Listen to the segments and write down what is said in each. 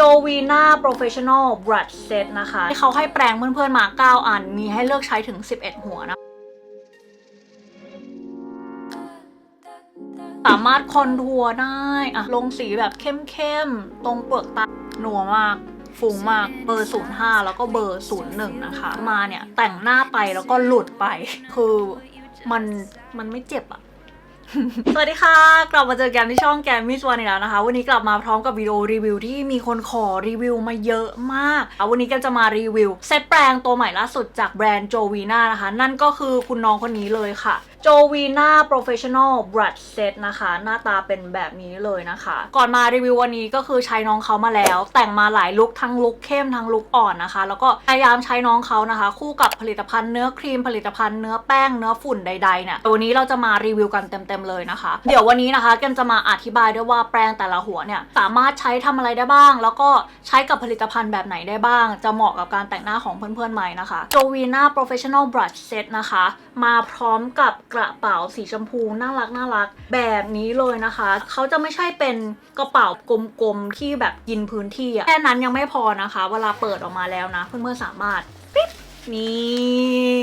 โจวีนาโปรเฟชชั่นอลบรัชเซตนะคะที่เขาให้แปรงเพื่อนๆมา 9 อัน มีให้เลือกใช้ถึง 11 หัวนะ สามารถคอนทัวร์ได้อะลงสีแบบเข้มๆ ตรงเปลือกตาหนัวมากฟุ้งมากเบอร์ 05 แล้วก็เบอร์ 01 นะคะ มาเนี่ย แต่งหน้าไปแล้วก็หลุดไป คือมันมันไม่เจ็บอะ สวัสดีค่ะ กลับมาเจอกันที่ช่องแกมมิสวานอีกแล้วนะคะ วันนี้กลับมาพร้อมกับวิดีโอรีวิวที่มีคนขอรีวิวมาเยอะมากอะวันนี้แกจะมารีวิวเซตแปรงตัวใหม่ล่าสุดจากแบรนด์โจวีนานะคะ นั่นก็คือคุณน้องคนนี้เลยค่ะโจวีนาโปรเฟชชั่นอลบรัชเซตนะคะ หน้าตาเป็นแบบนี้เลยนะคะ ก่อนมารีวิววันนี้ก็คือใช้น้องเขามาแล้ว แต่งมาหลายลุคทั้งลุคเข้มทั้งลุคอ่อนนะคะ แล้วก็พยายามใช้น้องเขานะคะ คู่กับผลิตภัณฑ์เนื้อครีมผลิตภัณฑ์เนื้อแป้งเนื้อฝุ่นใดๆเนี่ยตัวนี้เราจะมารีวิวกันเต็มๆเลยนะคะ เดี๋ยววันนี้นะคะแกมจะมาอธิบายด้วยว่าแปรงแต่ละหัวเนี่ยสามารถใช้ทำอะไรได้บ้าง แล้วก็ใช้กับผลิตภัณฑ์แบบไหนได้บ้าง จะเหมาะกับการแต่งหน้าของเพื่อนๆไหมนะคะโจวีนาโปรเฟชชั่นอลบรัชเซตนะคะ มาพร้อมกับกระเป๋าสีชมพูน่ารักน่ารักแบบนี้เลยนะคะ เขาจะไม่ใช่เป็นกระเป๋ากลมๆที่แบบกินพื้นที่อะแค่นั้นยังไม่พอนะคะ เวลาเปิดออกมาแล้วนะ เพื่อนๆสามารถปิ๊บนี่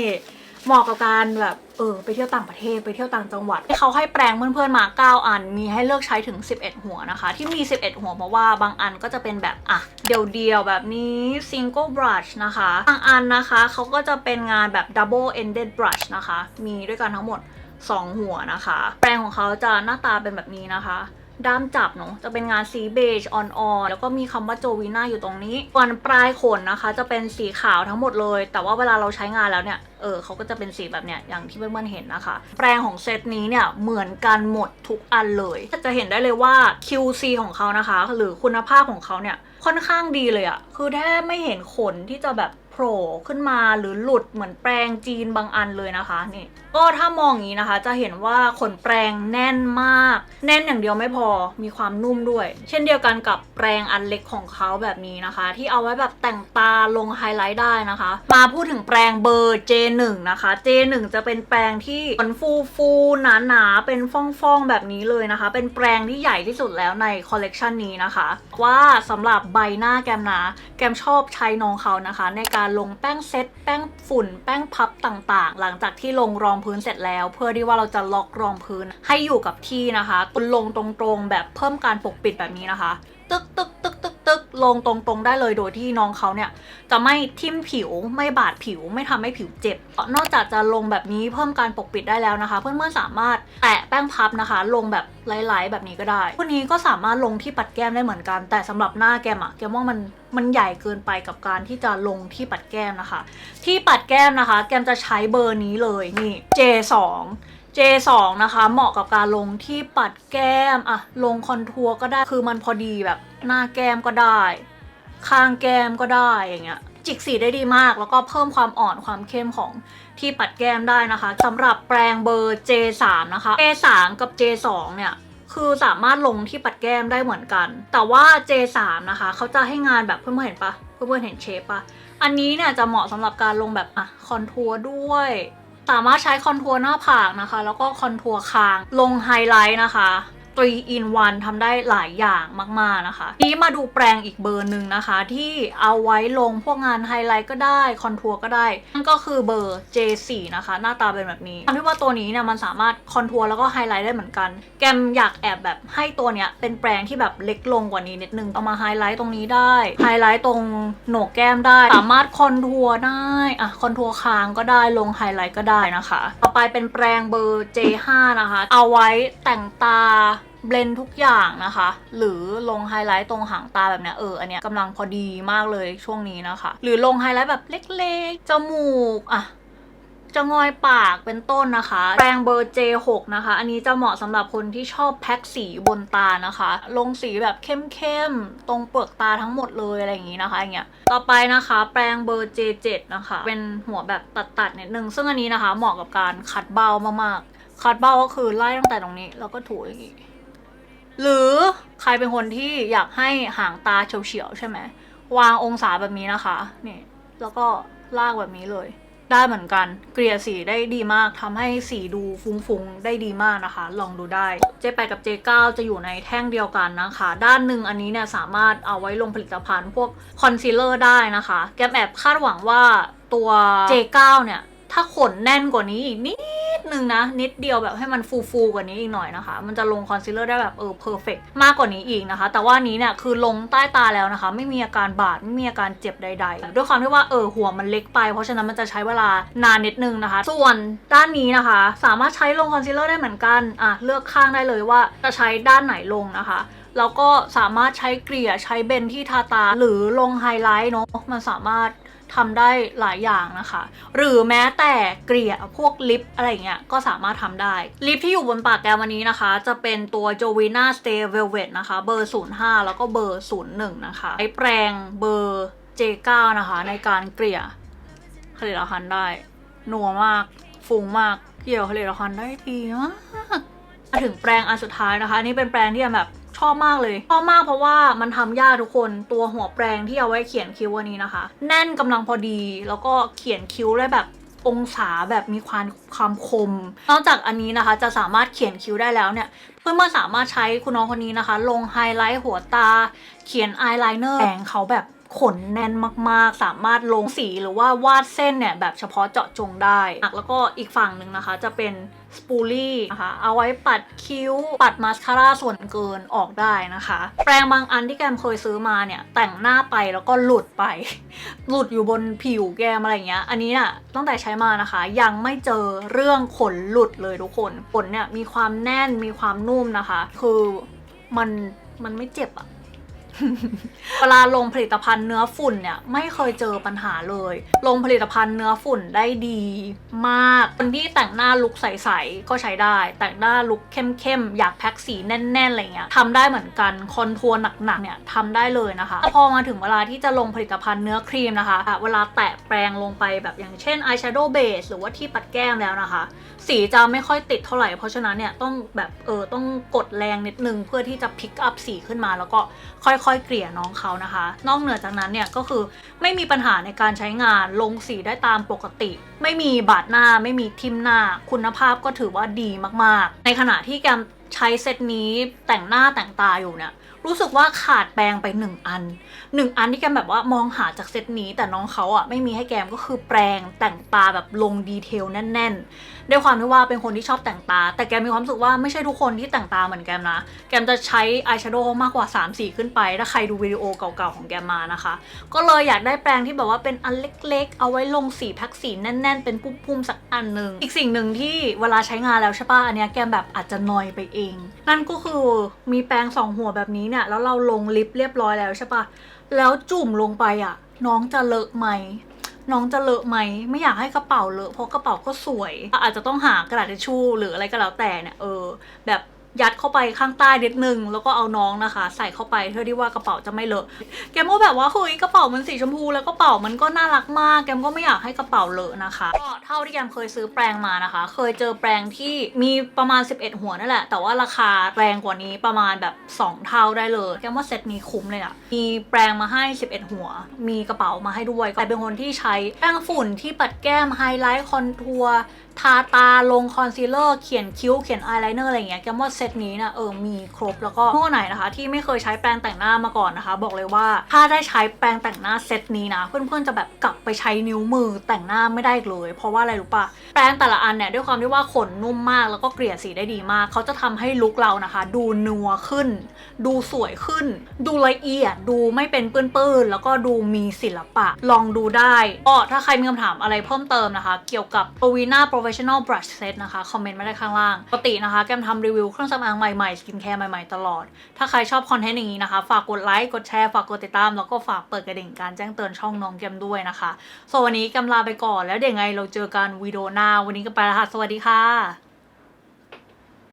เหมาะกับการแบบเออไปเที่ยวต่างประเทศไปเที่ยวต่างจังหวัดที่เขาให้แปรงเพื่อนๆมา 9 อัน มีให้เลือกใช้ถึง 11 หัวนะคะ ที่มี 11 หัวเพราะว่าบางอันก็จะเป็นแบบอะเดี่ยวๆแบบนี้ single brush นะคะ บางอันนะคะเขาก็จะเป็นงานแบบ double ended brush นะคะ มีด้วยกันทั้งหมด 2 หัวนะคะ แปรงของเขาจะหน้าตาเป็นแบบนี้นะคะ ด้ามจับเนาะจะเป็นงานสีเบจอ่อนๆแล้วก็มีคำว่าโจวีน่าอยู่ตรงนี้ส่วนปลายขนนะคะ จะเป็นสีขาวทั้งหมดเลย แต่ว่าเวลาเราใช้งานแล้วเนี่ยเออเขาก็จะเป็นสีแบบเนี้ยอย่างที่เพื่อนๆเห็นนะคะ แปรงของเซตนี้เนี่ยเหมือนกันหมดทุกอันเลย จะเห็นได้เลยว่า QC ของเขานะคะ หรือคุณภาพของเขาเนี่ยค่อนข้างดีเลยอะคือแทบไม่เห็นขนที่จะแบบ ผล่ขึ้นมาหรือหลุดเหมือนแปรงจีนบางอันเลยนะคะนี่ก็ถ้ามองอย่างนี้นะคะ จะเห็นว่าขนแปรงแน่นมาก แน่นอย่างเดียวไม่พอมีความนุ่มด้วย เช่นเดียวกันกับแปรงอันเล็กของเขาแบบนี้นะคะ ที่เอาไว้แบบแต่งตาลงไฮไลท์ได้นะคะ มาพูดถึงแปรงเบอร์ J1 นะคะ J1 จะเป็นแปรงที่มันฟูฟูๆหนาๆเป็นฟ่องๆแบบนี้เลยนะคะ เป็นแปรงที่ใหญ่ที่สุดแล้วในคอลเลกชันนี้นะคะ ว่าสำหรับใบหน้าแกมนะแกมชอบใช้น้องเขานะคะ ในการลงแป้งเซตแป้งฝุ่น แป้งพับต่างๆ หลังจากที่ลงรองพื้นเสร็จแล้ว เพื่อที่ว่าเราจะล็อกรองพื้นให้อยู่กับที่นะคะคุณลงตรงๆ แบบเพิ่มการปกปิดแบบนี้นะคะ ตึกตึกตึกตึกตึก ลงตรงๆได้เลยโดยที่น้องเขาเนี่ยจะไม่ทิ่มผิวไม่บาดผิว ไม่ทำให้ผิวเจ็บ นอกจากจะลงแบบนี้เพิ่มการปกปิดได้แล้วนะคะ เพื่อนๆสามารถแตะแป้งพับนะคะ ลงแบบไล้ๆแบบนี้ก็ได้วันนี้ก็สามารถลงที่ปัดแก้มได้เหมือนกัน แต่สำหรับหน้าแก้มอะแก้มว่ามันมันใหญ่เกินไปกับการที่จะลงที่ปัดแก้มนะคะ ที่ปัดแก้มนะคะ แก้มจะใช้เบอร์นี้เลยนี่ J2 J2 นะคะ เหมาะกับการลงที่ปัดแก้มอะลงคอนทัวร์ก็ได้คือมันพอดีแบบหน้าแก้มก็ได้ ข้างแก้มก็ได้อย่างเงี้ยจิกสีได้ดีมาก แล้วก็เพิ่มความอ่อนความเข้มของที่ปัดแก้มได้นะคะสำหรับแปรงเบอร์ J3 นะคะ J3 กับ J2 เนี่ยคือสามารถลงที่ปัดแก้มได้เหมือนกัน แต่ว่า J3 นะคะเขาจะให้งานแบบเพื่อนๆเห็นปะเพื่อนๆเห็นเชฟปะอันนี้เนี่ยจะเหมาะสำหรับการลงแบบอะคอนทัวร์ด้วย สามารถใช้คอนทัวร์หน้าผากนะคะ แล้วก็คอนทัวร์คางลงไฮไลท์นะคะ 3 in 1ทำได้หลายอย่างมากๆนะคะนี้มาดูแปรงอีกเบอร์หนึ่งนะคะ ที่เอาไว้ลงพวกงานไฮไลท์ก็ได้คอนทัวร์ก็ได้ นั่นก็คือเบอร์ J4 นะคะ หน้าตาเป็นแบบนี้ทำให้ว่าตัวนี้เนี่ยมันสามารถคอนทัวร์แล้วก็ไฮไลท์ได้เหมือนกัน แกมอยากแอบแบบให้ตัวเนี้ยเป็นแปรงที่แบบเล็กลงกว่านี้นิดนึงเอามาไฮไลท์ตรงนี้ได้ไฮไลท์ตรงโหนกแก้มได้ สามารถคอนทัวร์ได้อะคอนทัวร์คางก็ได้ลงไฮไลท์ก็ได้นะคะ ต่อไปเป็นแปรงเบอร์ J5 นะคะ เอาไว้แต่งตา เบลนทุกอย่างนะคะ หรือลงไฮไลท์ตรงหางตาแบบเนี้ยเอออันเนี้ยกำลังพอดีมากเลยช่วงนี้นะคะ หรือลงไฮไลท์แบบเล็กๆ จมูกอะจะงอยปากเป็นต้นนะคะ แปรงเบอร์ J6 นะคะ อันนี้จะเหมาะสำหรับคนที่ชอบแพ็คสีบนตานะคะ ลงสีแบบเข้มๆ ตรงเปลือกตาทั้งหมดเลยอะไรอย่างนี้นะคะอย่างเงี้ย ต่อไปนะคะ แปรงเบอร์ J7 นะคะ เป็นหัวแบบตัดๆนิดนึง ซึ่งอันนี้นะคะเหมาะกับการคัดเบามากๆคัดเบาก็คือไล่ตั้งแต่ตรงนี้แล้วก็ถูอย่างนี้ หรือใครเป็นคนที่อยากให้หางตาเฉียวๆใช่ไหมวางองศาแบบนี้นะคะนี่แล้วก็ลากแบบนี้เลย ได้เหมือนกันเกลี่ยสีได้ดีมากทำให้สีดูฟุ้งๆได้ดีมากนะคะ ลองดูได้ J8 กับ J9 จะอยู่ในแท่งเดียวกันนะคะ ด้านหนึ่งอันนี้เนี่ยสามารถเอาไว้ลงผลิตภัณฑ์พวกคอนซีลเลอร์ได้นะคะ แกมแอบคาดหวังว่าตัว J9 เนี่ย ถ้าขนแน่นกว่านี้อีกนิดนึงนะ นิดเดียวแบบให้มันฟูฟูๆกว่านี้อีกหน่อยนะคะ มันจะลงคอนซีลเลอร์ได้แบบเออเพอร์เฟกมากกว่านี้อีกนะคะ แต่ว่านี้เนี่ยคือลงใต้ตาแล้วนะคะ ไม่มีอาการบาด ไม่มีอาการเจ็บใดๆ ด้วยความที่ว่าเออหัวมันเล็กไป เพราะฉะนั้นมันจะใช้เวลานานนิดนึงนะคะ ส่วนด้านนี้นะคะ สามารถใช้ลงคอนซีลเลอร์ได้เหมือนกันอะเลือกข้างได้เลยว่าจะใช้ด้านไหนลงนะคะแล้วก็สามารถใช้เกลี่ยใช้เบนที่ทาตา หรือลงไฮไลท์เนาะมันสามารถ ทำได้หลายอย่างนะคะ หรือแม้แต่เกลี่ยพวกลิปอะไรเงี้ยก็สามารถทำได้ ลิปที่อยู่บนปากแกวันนี้นะคะ จะเป็นตัว Jovina Stay Velvet นะคะ เบอร์ 05 แล้วก็เบอร์ 01 นะคะใช้แปรงเบอร์ J9 นะคะ ในการเกลี่ยผลิตภัณฑ์ได้นัวมากฟุ้งมากเกี่ยวผลิตภัณฑ์ได้ดีมากมาถึงแปรงอันสุดท้ายนะคะนี่เป็นแปรงที่แบบ ชอบมากเลย ชอบมากเพราะว่ามันทำยากทุกคนตัวหัวแปรงที่เอาไว้เขียนคิ้วอันนี้นะคะ แน่นกำลังพอดีแล้วก็เขียนคิ้วได้แบบองศาแบบมีความความคม นอกจากอันนี้นะคะจะสามารถเขียนคิ้วได้แล้วเนี่ย เพื่อนๆสามารถใช้คุณน้องคนนี้นะคะ ลงไฮไลท์หัวตา เขียนอายไลเนอร์แปรงเขาแบบขนแน่นมากๆ สามารถลงสีหรือว่าวาดเส้นเนี่ยแบบเฉพาะเจาะจงได้ แล้วก็อีกฝั่งหนึ่งนะคะจะเป็น สปูลี่นะคะเอาไว้ปัดคิ้ว ปัดมาสคาร่าส่วนเกินออกได้นะคะ แปรงบางอันที่แกมเคยซื้อมาเนี่ย แต่งหน้าไปแล้วก็หลุดไป หลุดอยู่บนผิวแกมอะไรเงี้ย อันนี้น่ะตั้งแต่ใช้มานะคะ ยังไม่เจอเรื่องขนหลุดเลยทุกคนขนเนี่ยมีความแน่นมีความนุ่มนะคะ คือมันมันไม่เจ็บอะ เวลาลงผลิตภัณฑ์เนื้อฝุ่นเนี่ยไม่เคยเจอปัญหาเลย ลงผลิตภัณฑ์เนื้อฝุ่นได้ดีมาก คนที่แต่งหน้าลุคใสๆก็ใช้ได้ แต่งหน้าลุคเข้มๆอยากแพ็กสีแน่นๆอะไรเงี้ยทำได้เหมือนกันคอนทัวร์หนักๆเนี่ยทำได้เลยนะคะพอมาถึงเวลาที่จะลงผลิตภัณฑ์เนื้อครีมนะคะเวลาแตะแปรงลงไปแบบอย่างเช่นอายแชโดว์เบสหรือว่าที่ปัดแก้มแล้วนะคะ สีจะไม่ค่อยติดเท่าไหร่เพราะฉะนั้นเนี่ยต้องแบบเออต้องกดแรงนิดนึงเพื่อที่จะพิกอัพสีขึ้นมาแล้วก็ค่อยค่อยเกลี่ยน้องเขานะคะ นอกเหนือจากนั้นเนี่ยก็คือไม่มีปัญหาในการใช้งานลงสีได้ตามปกติ ไม่มีบาดหน้าไม่มีทิ่มหน้า คุณภาพก็ถือว่าดีมากๆ ในขณะที่แกมใช้เซตนี้แต่งหน้าแต่งตาอยู่เนี่ย รู้สึกว่าขาดแปรงไปหนึ่งอันหนึ่งอันที่แกมแบบว่ามองหาจากเซตนี้ แต่น้องเขาอะไม่มีให้แกมก็คือแปรงแต่งตาแบบลงดีเทลแน่นๆด้วยความที่ว่าเป็นคนที่ชอบแต่งตา แต่แกมมีความรู้สึกว่าไม่ใช่ทุกคนที่แต่งตาเหมือนแกมนะ แกมจะใช้อายแชโดว์มากกว่า 3 สีขึ้นไป ถ้าใครดูวิดีโอเก่าๆของแกมมานะคะ ก็เลยอยากได้แปรงที่แบบว่าเป็นอันเล็กๆ เอาไว้ลงสีแพ็กสีแน่น ๆ เป็นพุ่มๆสักอันหนึ่งอีกสิ่งหนึ่งที่เวลาใช้งานแล้วใช่ป่ะอันเนี้ยแกมแบบอาจจะนอยไปเอง นั่นก็คือมีแปรงสองหัวแบบนี้เนี่ยแล้วเราลงลิปเรียบร้อยแล้วใช่ปะแล้วจุ่มลงไปอะ น้องจะเลอะไหมน้องจะเลอะไหมไม่อยากให้กระเป๋าเลอะเพราะกระเป๋าก็สวย อาจจะต้องหากระดาษทิชชู่หรืออะไรก็แล้วแต่เนี่ยเออแบบ ยัดเข้าไปข้างใต้นิดนึง แล้วก็เอาน้องนะคะ ใส่เข้าไปเพื่อที่ว่ากระเป๋าจะไม่เลอะแกมก็แบบว่าเฮ้ยกระเป๋ามันสีชมพู แล้วกระเป๋ามันก็น่ารักมากแกมก็ไม่อยากให้กระเป๋าเลอะนะคะก็เท่าที่แกมเคยซื้อแปรงมานะคะ เคยเจอแปรงที่มีประมาณ 11 หัวนั่นแหละ แต่ว่าราคาแรงกว่านี้ประมาณแบบ 2 เท่าได้เลยแกมว่าเซตนี้คุ้มเลยอะมีแปรงมาให้ 11 หัว มีกระเป๋ามาให้ด้วยแต่เป็นคนที่ใช้แป้งฝุ่นที่ปัดแก้มไฮไลท์คอนทัวร์ ทาตาลงคอนซีลเลอร์เขียนคิ้วเขียนอายไลเนอร์อะไรเงี้ยแกมว่าเซตนี้นะเออมีครบแล้วก็เมื่อไหนนะคะ ที่ไม่เคยใช้แปรงแต่งหน้ามาก่อนนะคะ บอกเลยว่าถ้าได้ใช้แปรงแต่งหน้าเซตนี้นะ เพื่อนๆจะแบบกลับไปใช้นิ้วมือแต่งหน้าไม่ได้อีกเลย เพราะว่าอะไรรู้ปะแปรงแต่ละอันเนี่ยด้วยความที่ว่าขนนุ่มมากแล้วก็เกลี่ยสีได้ดีมาก เขาจะทำให้ลุคเรานะคะ ดูนัวขึ้น ดูสวยขึ้น ดูละเอียดดูไม่เป็นเปื้อนๆแล้วก็ดูมีศิลปะลองดูได้ก็ถ้าใครมีคำถามอะไรเพิ่มเติมนะคะ เกี่ยวกับ p o v i n a Professional Brush Set นะคะคอมเมนต์มาได้ข้างล่างปกตินะคะ แกมทำรีวิวเครื่องสำอางใหม่ๆ สกินแคร์ใหม่ๆ ตลอด ถ้าใครชอบคอนเทนต์อย่างนี้นะคะ ฝากกดไลค์กดแชร์ฝากกดติดตาม แล้วก็ฝากเปิดกระดิ่งการแจ้งเตือนช่องน้องแกมด้วยนะคะส่วนวันนี้แกมลาไปก่อนแล้วเดี๋ยวไงเราเจอกันวิดีโอหน้าวันนี้ก็ไปแล้วค่ะสวัสดีค่ะ